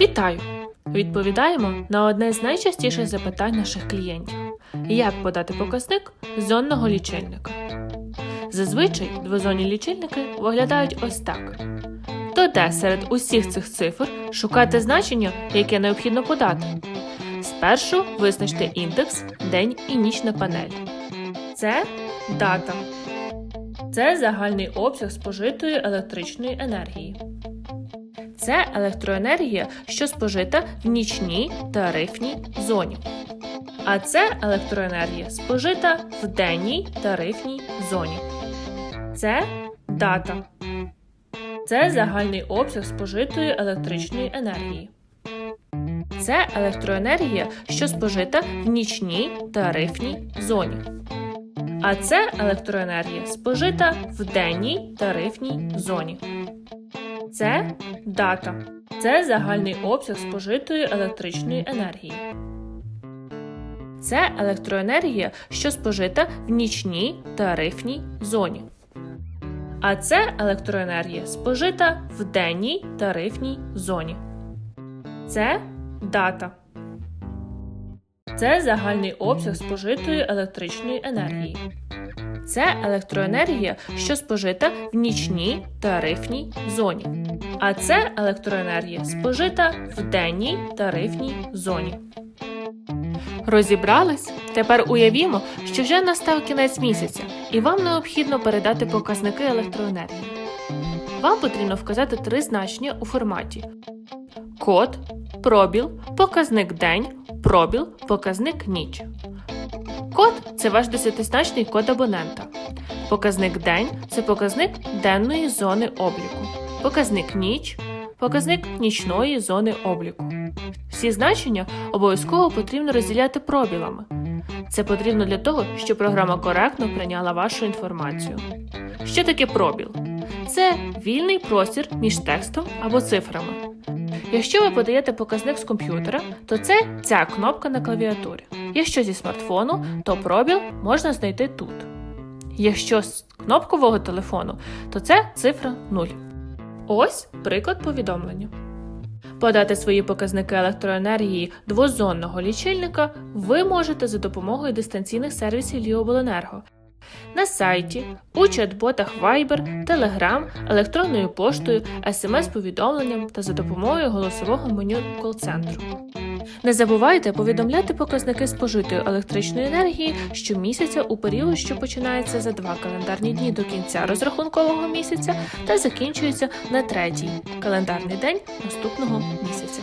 Вітаю! Відповідаємо на одне з найчастіших запитань наших клієнтів: як подати показник зонного лічильника. Зазвичай двозонні лічильники виглядають ось так. Де серед усіх цих цифр шукати значення, яке необхідно подати. Спершу визначте індекс, день і ніч на панелі. Це дата. Це загальний обсяг спожитої електричної енергії. Це електроенергія, що спожита в нічній тарифній зоні. А це електроенергія спожита в денній тарифній зоні. Це дата. Це загальний обсяг спожитої електричної енергії. Це електроенергія, що спожита в нічній тарифній зоні. А це електроенергія спожита в денній тарифній зоні. Це дата. Це загальний обсяг спожитої електричної енергії. Це електроенергія, що спожита в нічній тарифній зоні. А це електроенергія спожита в денній тарифній зоні. Це дата. Це загальний обсяг спожитої електричної енергії. Це електроенергія, що спожита в нічній тарифній зоні. А це електроенергія спожита в денній тарифній зоні. Розібрались? Тепер уявімо, що вже настав кінець місяця, і вам необхідно передати показники електроенергії. Вам потрібно вказати три значення у форматі: код, пробіл, показник день, пробіл, показник ніч. Це ваш десятизначний код абонента. Показник день це показник денної зони обліку. Показник ніч показник нічної зони обліку. Всі значення обов'язково потрібно розділяти пробілами. Це потрібно для того, щоб програма коректно прийняла вашу інформацію. Що таке пробіл? Це вільний простір між текстом або цифрами. Якщо ви подаєте показник з комп'ютера, то це ця кнопка на клавіатурі. Якщо зі смартфону, то пробіл можна знайти тут. Якщо з кнопкового телефону, то це цифра 0. Ось приклад повідомлення. Подати свої показники електроенергії двозонного лічильника ви можете за допомогою дистанційних сервісів Ліобленерго на сайті, у чат-ботах Viber, Telegram, електронною поштою, смс-повідомленням та за допомогою голосового меню кол-центру. Не забувайте повідомляти показники спожитої електричної енергії щомісяця у період, що починається за два календарні дні до кінця розрахункового місяця та закінчується на третій календарний день наступного місяця.